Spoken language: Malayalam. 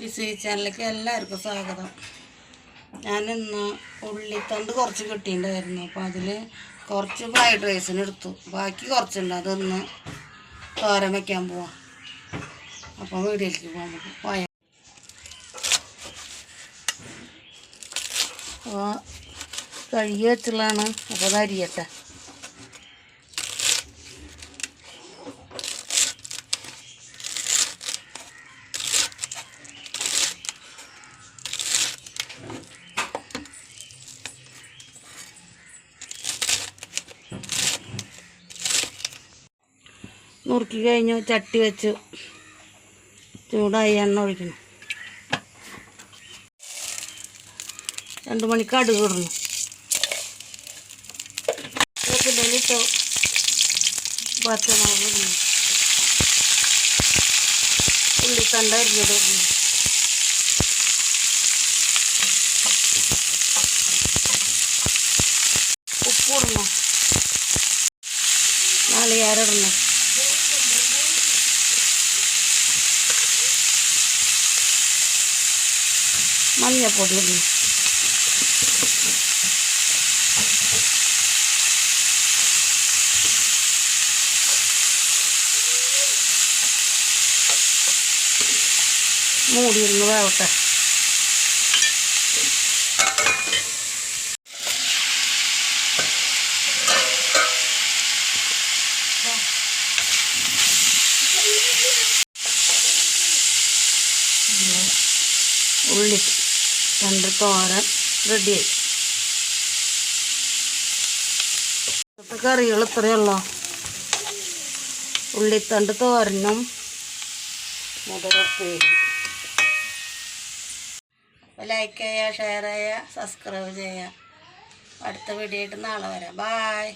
ലിസി ചാനലിലേക്ക് എല്ലാവർക്കും സ്വാഗതം. ഞാനിന്ന് ഉള്ളിത്തണ്ട് കുറച്ച് കിട്ടിയിട്ടുണ്ടായിരുന്നു. അപ്പോൾ അതിൽ കുറച്ച് ഫ്രൈഡ് റൈസിന് എടുത്തു. ബാക്കി കുറച്ചുണ്ട്. അതൊന്ന് തോരൻ വയ്ക്കാൻ പോവാം. അപ്പോൾ വീട്ടിലേക്ക് പോകാൻ നമുക്ക്. പോയ. അപ്പോൾ കഴുകി വെച്ചുള്ളതാണ് അപ്പോൾ അത് അരിയട്ടെ. നുറുക്കി കഴിഞ്ഞു ചട്ടി വെച്ചു ചൂടായി എണ്ണ ഒഴിക്കണം. രണ്ട് മണിക്ക് അടുക്ക് ഇടണം വേപ്പിലയിലിട്ട് പച്ചമുളക് ഇടണം. ഉപ്പ് ഇടണം. നാളികേരം മഞ്ഞപ്പൊടി ഇടണം മൂടിയിരുന്ന് വേവട്ടെ. ഉള്ളി. രണ്ട് തോരൻ റെഡിയായി ഇപ്പോഴത്തെ കറികൾ ഇത്രയേ ഉള്ളൂ. ഉള്ളിത്തണ്ട് തോരനും അപ്പോൾ ലൈക്ക് ചെയ്യുക ഷെയർ ചെയ്യുക സബ്സ്ക്രൈബ് ചെയ്യുക. അടുത്ത വീഡിയോ ആയിട്ട് നാളെ വരാം. ബായ്